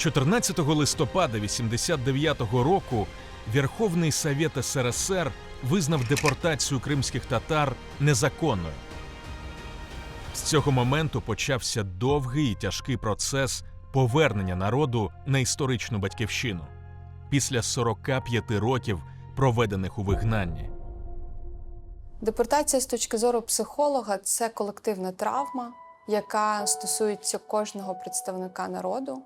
14 листопада 89-го року Верховний Совет СРСР визнав депортацію кримських татар незаконною. З цього моменту почався довгий і тяжкий процес повернення народу на історичну батьківщину після 45 років, проведених у вигнанні. Депортація з точки зору психолога це колективна травма, яка стосується кожного представника народу.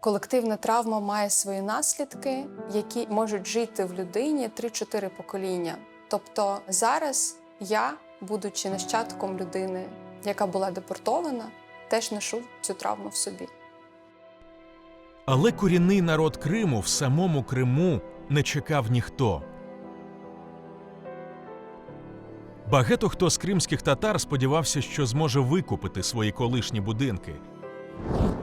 Колективна травма має свої наслідки, які можуть жити в людині 3-4 покоління. Тобто зараз я, будучи нащадком людини, яка була депортована, теж ношу цю травму в собі. Але корінний народ Криму в самому Криму не чекав ніхто. Багато хто з кримських татар сподівався, що зможе викупити свої колишні будинки.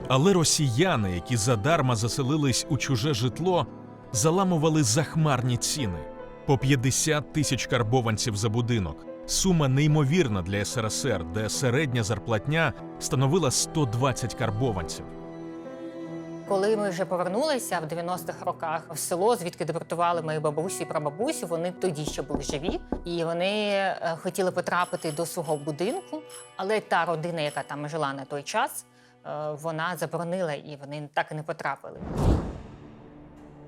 Але росіяни, які задарма заселились у чуже житло, заламували захмарні ціни по 50 тисяч карбованців за будинок. Сума неймовірна для СРСР, де середня зарплатня становила 120 карбованців. Коли ми вже повернулися в 90-х роках в село, звідки депортували мої бабусі і прабабусі, вони тоді ще були живі, і вони е, хотіли потрапити до свого будинку. Але та родина, яка там жила на той час, вона заборонила і вони так і не потрапили.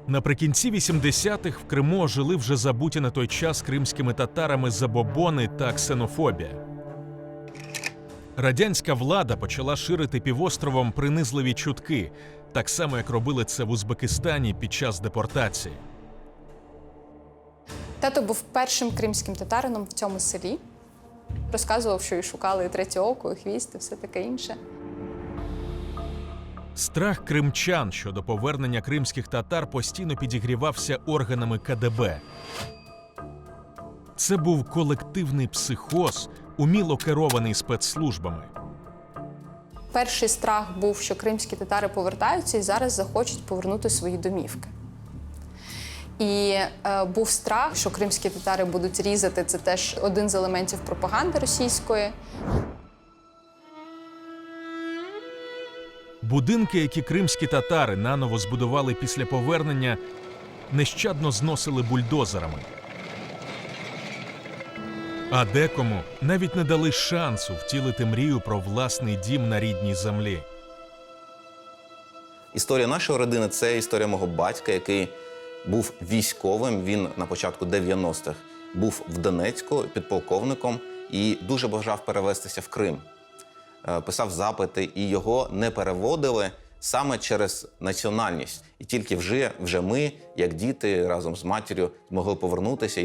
Наприкінці 80-х в Криму жили вже забуті на той час кримськими татарами забобони та ксенофобія. Радянська влада почала ширити півостровом принизливі чутки, так само як робили це в Узбекистані під час депортації. Тато був першим кримським татарином в цьому селі. Розказував, що і шукали третє око, і хвіст, і все таке інше. Страх кримчан щодо повернення кримських татар постійно підігрівався органами КДБ. Це був колективний психоз, уміло керований спецслужбами. Перший страх був, що кримські татари повертаються і зараз захочуть повернути свої домівки. І е, був страх, що кримські татари будуть різати. Це теж один з елементів пропаганди російської. Будинки, які кримські татари наново збудували після повернення, нещадно зносили бульдозерами. А декому навіть не дали шансу втілити мрію про власний дім на рідній землі. Історія нашої родини це історія мого батька, який був військовим. Він на початку 90-х був в Донецьку підполковником і дуже бажав перевестися в Крим. Е, Писав запити, і його не переводили саме через національність. І тільки вже, вже ми, як діти, разом з матір'ю, змогли повернутися.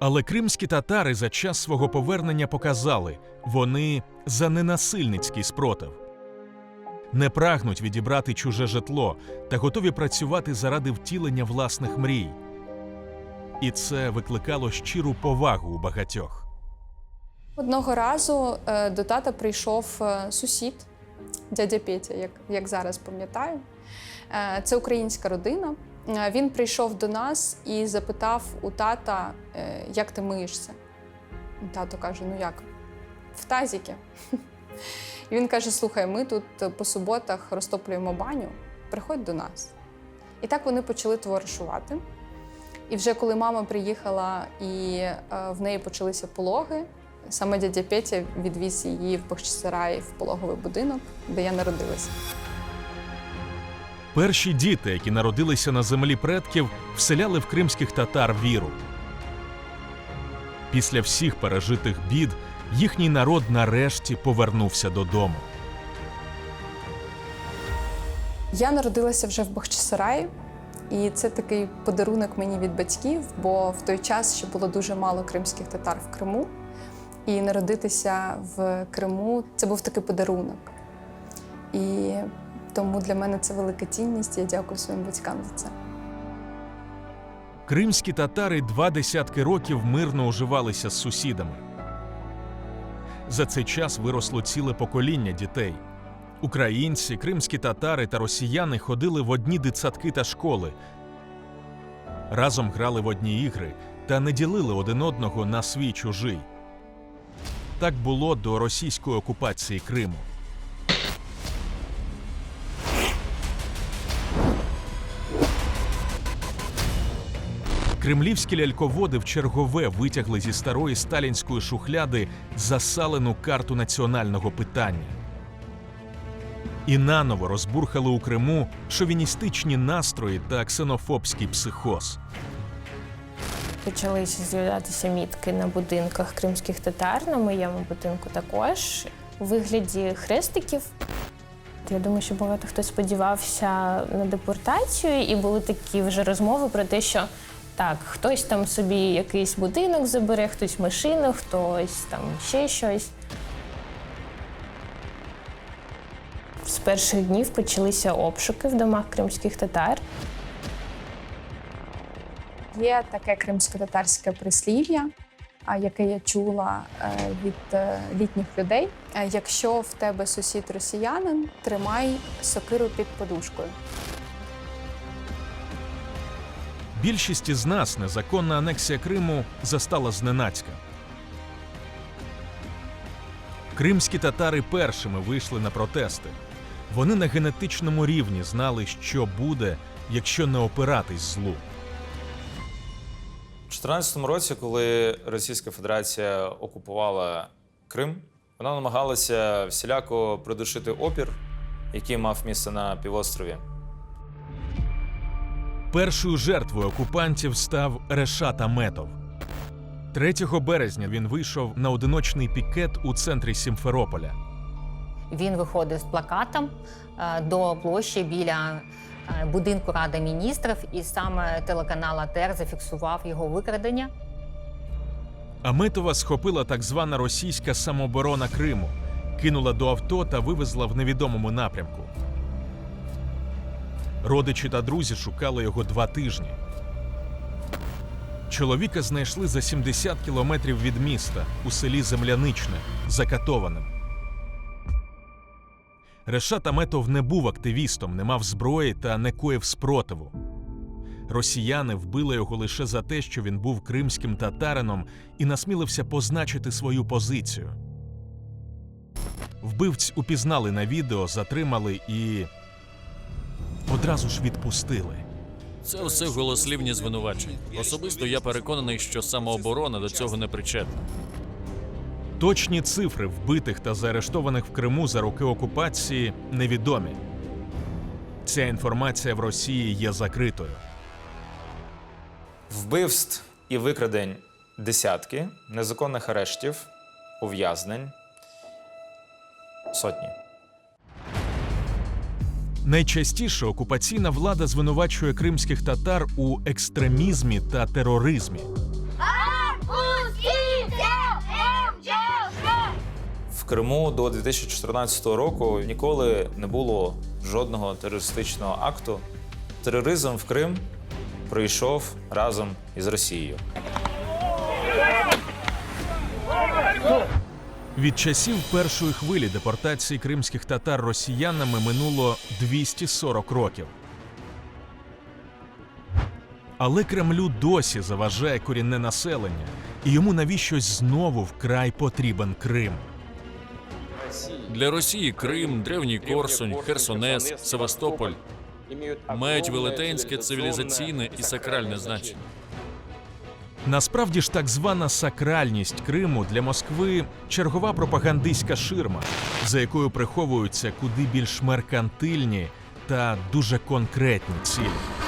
Але кримські татари за час свого повернення показали, вони за ненасильницький спротив. Не прагнуть відібрати чуже житло та готові працювати заради втілення власних мрій. І це викликало щиру повагу у багатьох. Одного разу е, до тата прийшов е, сусід, дядя Петя, як, як зараз пам'ятаю. Е, Це українська родина. Він прийшов до нас і запитав у тата, як ти миєшся. Тато каже: ну як? В тазіки. І він каже: слухай, ми тут по суботах розтоплюємо баню, приходь до нас. І так вони почали товаришувати. І вже коли мама приїхала і в неї почалися пологи, саме дядя Петя відвіз її в Бахчисараї в пологовий будинок, де я народилася. Перші діти, які народилися на землі предків, вселяли в кримських татар віру. Після всіх пережитих бід їхній народ нарешті повернувся додому. Я народилася вже в Бахчисараї, і це такий подарунок мені від батьків, бо в той час ще було дуже мало кримських татар в Криму. І народитися в Криму це був такий подарунок. І тому для мене це велика цінність. Я дякую своїм батькам за це. Кримські татари два десятки років мирно уживалися з сусідами. За цей час виросло ціле покоління дітей. Українці, кримські татари та росіяни ходили в одні дитсадки та школи. Разом грали в одні ігри та не ділили один одного на свій чужий. Так було до російської окупації Криму. Кремлівські ляльководи в чергове витягли зі старої сталінської шухляди засалену карту національного питання. І наново розбурхали у Криму шовіністичні настрої та ксенофобський психоз. Почалися з'являтися мітки на будинках кримських татар, на моєму будинку також у вигляді хрестиків. Я думаю, що багато хто сподівався на депортацію, і були такі вже розмови про те, що так, хтось там собі якийсь будинок забере, хтось машину, хтось там ще щось. З перших днів почалися обшуки в домах кримських татар. Є таке кримсько-татарське прислів'я, яке я чула е, від е, літніх людей. Е, Якщо в тебе сусід росіянин, тримай сокиру під подушкою. Більшість із нас незаконна анексія Криму застала зненацька. Кримські татари першими вийшли на протести. Вони на генетичному рівні знали, що буде, якщо не опиратись злу. У 2014 році, коли Російська Федерація окупувала Крим, вона намагалася всіляко придушити опір, який мав місце на півострові. Першою жертвою окупантів став Решат Аметов. 3 березня він вийшов на одиночний пікет у центрі Сімферополя. Він виходив з плакатом е, до площі біля будинку Ради міністрів, і саме телеканал АТР зафіксував його викрадення. Аметова схопила так звана російська самооборона Криму, кинула до авто та вивезла в невідомому напрямку. Родичі та друзі шукали його два тижні. Чоловіка знайшли за 70 кілометрів від міста у селі Земляничне, закатованим. Решат Аметов не був активістом, не мав зброї та не коїв спротиву. Росіяни вбили його лише за те, що він був кримським татарином і насмілився позначити свою позицію. Вбивць упізнали на відео, затримали і одразу ж відпустили. Це все голослівні звинувачення. Особисто я переконаний, що самооборона до цього не причетна. Точні цифри вбитих та заарештованих в Криму за роки окупації невідомі. Ця інформація в Росії є закритою. Вбивств і викрадень десятки, незаконних арештів, ув'язнень сотні. Найчастіше окупаційна влада звинувачує кримських татар у екстремізмі та тероризмі. Криму до 2014 року ніколи не було жодного терористичного акту. Тероризм в Крим прийшов разом із Росією. Від часів першої хвилі депортації кримських татар росіянами минуло 240 років. Але Кремлю досі заважає корінне населення, і йому навіщось знову вкрай потрібен Крим. Для Росії Крим, Древній Корсунь, Херсонес, Севастополь мають велетенське цивілізаційне і сакральне значення. Насправді ж так звана сакральність Криму для Москви чергова пропагандистська ширма, за якою приховуються куди більш меркантильні та дуже конкретні цілі.